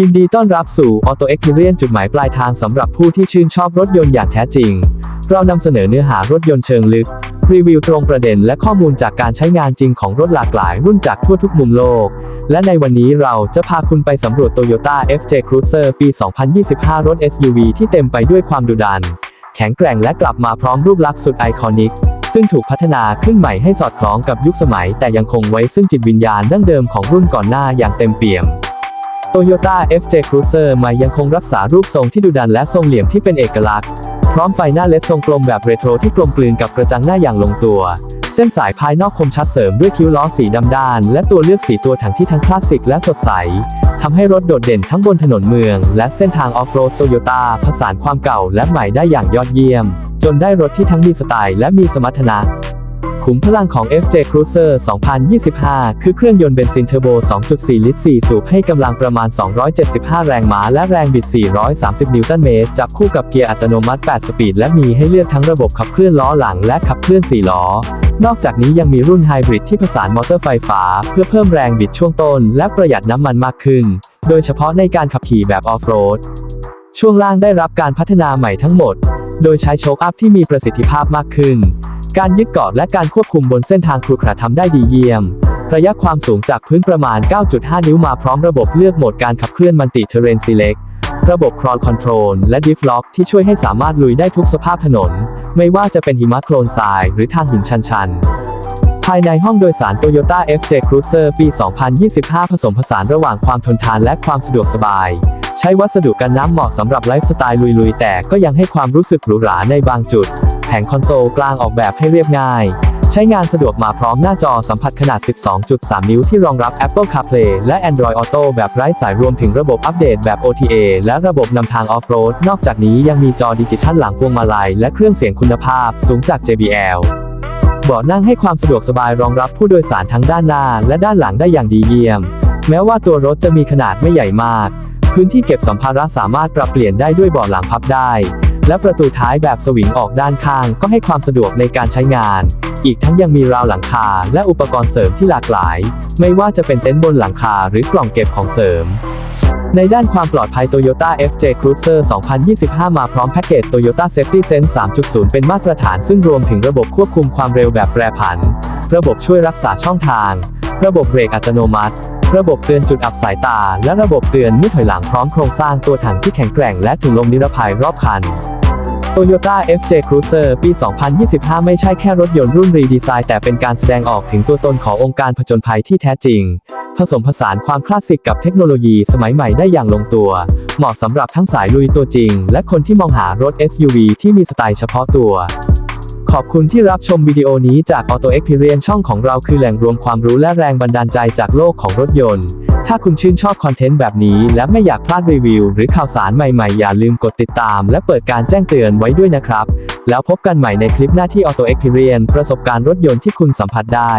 ยินดีต้อนรับสู่ Auto Experience จุดหมายปลายทางสำหรับผู้ที่ชื่นชอบรถยนต์อย่างแท้จริง เรานำเสนอเนื้อหารถยนต์เชิงลึก รีวิวตรงประเด็นและข้อมูลจากการใช้งานจริงของรถหลากหลายรุ่นจากทั่วทุกมุมโลก และในวันนี้เราจะพาคุณไปสำรวจ Toyota FJ Cruiser ปี 2025 รถ SUV ที่เต็มไปด้วยความดุดัน แข็งแกร่งและกลับมาพร้อมรูปลักษณ์สุดไอคอนิกซึ่งถูกพัฒนาขึ้นใหม่ให้สอดคล้องกับยุคสมัย แต่ยังคงไว้ซึ่งจิตวิญญาณดั้งเดิมของรุ่นก่อนหน้าอย่างเต็มเปี่ยม Toyota FJ Cruiser ใหม่ยังคงรักษารูปทรงที่ดุดันและทรงเหลี่ยมที่เป็นเอกลักษณ์ พร้อมไฟหน้าเลดทรงกลมแบบเรโทรที่กลมกลืนกับกระจังหน้าอย่างลงตัว เส้นสายภายนอกคมชัดเสริมด้วยคิ้วล้อสีดำด้าน และตัวเลือกสีตัวถังที่ทั้งคลาสสิกและสดใสทำให้รถโดดเด่นทั้งบนถนนเมือง และเส้นทางออฟโรดโตโยต้าผสานความเก่าและใหม่ได้อย่างยอดเยี่ยม จนได้รถที่ทั้งมีสไตล์และมีสมรรถนะ ขุมพลังของ FJ Cruiser 2025 คือเครื่องยนต์เบนซินเทอร์โบ 2.4 ลิตร 4 สูบให้กำลังประมาณ 275 แรงม้าและแรงบิด 430 นิวตันเมตร จับคู่กับเกียร์อัตโนมัติ 8 สปีด และมีให้เลือกทั้งระบบขับเคลื่อนล้อหลังและขับเคลื่อน 4 ล้อ นอกจากนี้ยังมีรุ่นไฮบริดที่ผสานมอเตอร์ไฟฟ้า เพื่อเพิ่มแรงบิดช่วงต้น และประหยัดน้ำมันมากขึ้น โดยเฉพาะในการขับขี่แบบออฟโรด ช่วงล่างได้รับการพัฒนาใหม่ทั้งหมด โดยใช้โชคอัพที่มีประสิทธิภาพมากขึ้น การยึดเกาะและการควบคุมบนเส้นทางครุขระทำได้ดีเยี่ยม ระยะความสูงจากพื้นประมาณ 9.5 นิ้วมาพร้อมระบบเลือกโหมดการขับเคลื่อนมันติเทเรนซีเล็กระบบครอ l คอนโทรลและดิฟล็อกที่ช่วยให้สามารถลุยได้ทุกสภาพถนน ไม่ว่าจะเป็นหิมะโคลนทรายหรือทางหินชันๆ ภายในห้องโดยสาร Toyota FJ Cruiser ปี 2025 ผสมผสานระหว่างความทนทานและความสะดวกสบาย ใช้วัสดุกันน้ำเหมาะสำหรับไลฟ์สไตล์ลุยๆ แต่ก็ยังให้ความรู้สึกหรูหราในบางจุด แผงคอนโซลกลางออกแบบให้เรียบง่าย ใช้งานสะดวกมาพร้อมหน้าจอสัมผัสขนาด 12.3 นิ้วที่รองรับ Apple CarPlay และ Android Auto แบบไร้สายรวมถึงระบบอัปเดตแบบ OTA และระบบนำทางออฟโรด นอกจากนี้ยังมีจอดิจิทัลหลังพวงมาลัยและเครื่องเสียงคุณภาพสูงจาก JBL เบาะนั่งให้ความสะดวกสบายรองรับผู้โดยสารทั้งด้านหน้าและด้านหลังได้อย่างดีเยี่ยม แม้ว่าตัวรถจะมีขนาดไม่ใหญ่มาก พื้นที่เก็บสัมภาระสามารถปรับเปลี่ยนได้ด้วยเบาะหลังพับได้ และประตูท้ายแบบสวิงออกด้านข้างก็ให้ความสะดวกในการใช้งาน อีกทั้งยังมีราวหลังคาและอุปกรณ์เสริมที่หลากหลาย ไม่ว่าจะเป็นเต็นท์บนหลังคาหรือกล่องเก็บของเสริม ในด้านความปลอดภัย Toyota FJ Cruiser 2025 มาพร้อมแพ็กเกจ Toyota Safety Sense 3.0 เป็นมาตรฐานซึ่งรวมถึงระบบควบคุมความเร็วแบบแปรผัน ระบบช่วยรักษาช่องทาง ระบบเบรกอัตโนมัติระบบเตือนจุดอับสายตา และระบบเตือนเมื่อถอยหลังพร้อมโครงสร้างตัวถังที่แข็งแกร่งและถุงลมนิรภัยรอบคัน Toyota FJ Cruiser ปี 2025 ไม่ใช่แค่รถยนต์รุ่นรีดีไซน์แต่เป็นการแสดงออกถึงตัวตนขององค์การผจญภัยที่แท้จริง ผสมผสานความคลาสสิกกับเทคโนโลยีสมัยใหม่ได้อย่างลงตัว เหมาะสำหรับทั้งสายลุยตัวจริง และคนที่มองหารถ SUV ที่มีสไตล์เฉพาะตัว ขอบคุณที่รับชมวิดีโอนี้จาก Auto Experience ช่องของเราคือแหล่งรวมความรู้และแรงบันดาลใจจากโลกของรถยนต์ ถ้าคุณชื่นชอบคอนเทนต์แบบนี้ และไม่อยากพลาดรีวิว หรือข่าวสารใหม่ๆ อย่าลืมกดติดตาม และเปิดการแจ้งเตือนไว้ด้วยนะครับ แล้วพบกันใหม่ในคลิปหน้าที่ Auto Experience ประสบการณ์รถยนต์ที่คุณสัมผัสได้